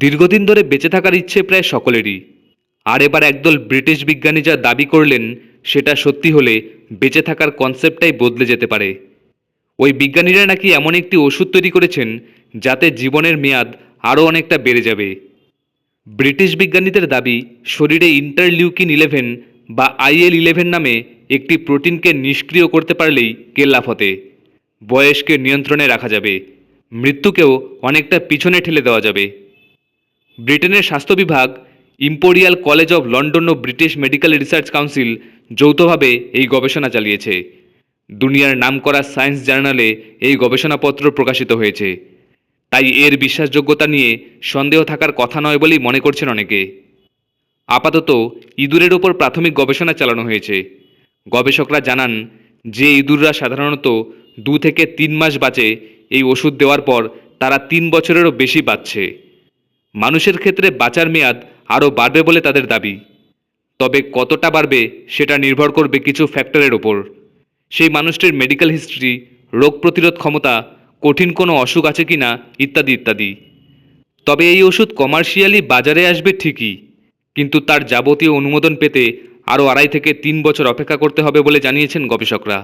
দীর্ঘদিন ধরে বেঁচে থাকার ইচ্ছে প্রায় সকলেরই। আর এবার একদল ব্রিটিশ বিজ্ঞানী যা দাবি করলেন, সেটা সত্যি হলে বেঁচে থাকার কনসেপ্টটাই বদলে যেতে পারে। ওই বিজ্ঞানীরা নাকি এমন একটি ওষুধ তৈরি করেছেন, যাতে জীবনের মেয়াদ আরও অনেকটা বেড়ে যাবে। ব্রিটিশ বিজ্ঞানীদের দাবি, শরীরে ইন্টারলিউকিন ইলেভেন বা আইএল ইলেভেন নামে একটি প্রোটিনকে নিষ্ক্রিয় করতে পারলেই কেল্লাফতে বয়সকে নিয়ন্ত্রণে রাখা যাবে। মৃত্যুকেও অনেকটা পিছনে ঠেলে দেওয়া যাবে। ব্রিটেনের স্বাস্থ্য বিভাগ, ইম্পোরিয়াল কলেজ অব লন্ডন ও ব্রিটিশ মেডিকেল রিসার্চ কাউন্সিল যৌথভাবে এই গবেষণা চালিয়েছে। দুনিয়ার নামকরা সায়েন্স জার্নালে এই গবেষণাপত্র প্রকাশিত হয়েছে। তাই এর বিশ্বাসযোগ্যতা নিয়ে সন্দেহ থাকার কথা নয় বলেই মনে করছেন অনেকে। আপাতত ইঁদুরের ওপর প্রাথমিক গবেষণা চালানো হয়েছে। গবেষকরা জানান যে ইঁদুররা সাধারণত দু থেকে তিন মাস বাঁচে, এই ওষুধ দেওয়ার পর তারা তিন বছরেরও বেশি বাঁচছে। মানুষের ক্ষেত্রে বাঁচার মেয়াদ আরও বাড়বে বলে তাদের দাবি। তবে কতটা বাড়বে সেটা নির্ভর করবে কিছু ফ্যাক্টরের ওপর। সেই মানুষটির মেডিকেল হিস্ট্রি, রোগ প্রতিরোধ ক্ষমতা, কঠিন কোনো অসুখ আছে কি না ইত্যাদি ইত্যাদি। তবে এই ওষুধ কমার্শিয়ালি বাজারে আসবে ঠিকই, কিন্তু তার যাবতীয় অনুমোদন পেতে আরও আড়াই থেকে তিন বছর অপেক্ষা করতে হবে বলে জানিয়েছেন গবেষকরা।